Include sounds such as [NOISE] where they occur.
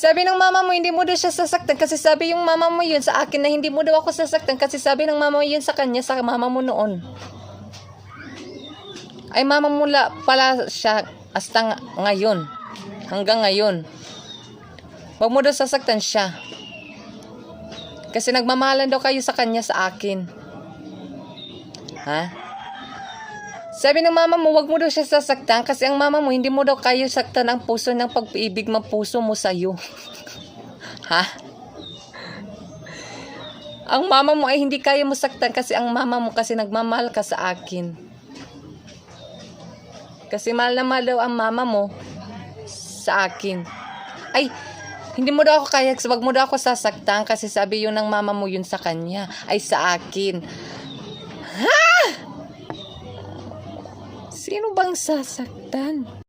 Sabi ng mama mo, hindi mo daw siya sasaktan kasi sabi yung mama mo yun sa akin na hindi mo daw ako sasaktan kasi sabi ng mama mo yun sa kanya, sa mama mo noon. Ay mama mo la, pala siya hasta ng- ngayon. Hanggang ngayon. Huwag mo daw sasaktan siya. Kasi nagmamahalan daw kayo sa kanya sa akin. Ha? Sabi ng mama mo, wag mo daw siya sasaktan kasi ang mama mo, hindi mo daw kayo saktan ang puso ng pag-ibig ng puso mo sa'yo. [LAUGHS] ha? Ang mama mo ay hindi kaya mo saktan kasi ang mama mo kasi nagmamahal ka sa akin. Kasi mahal na mahal daw ang mama mo sa akin. Ay, hindi mo daw ako kaya, wag mo daw ako sasaktan kasi sabi yun ng mama mo yun sa kanya, ay sa akin. Sino bang sasaktan?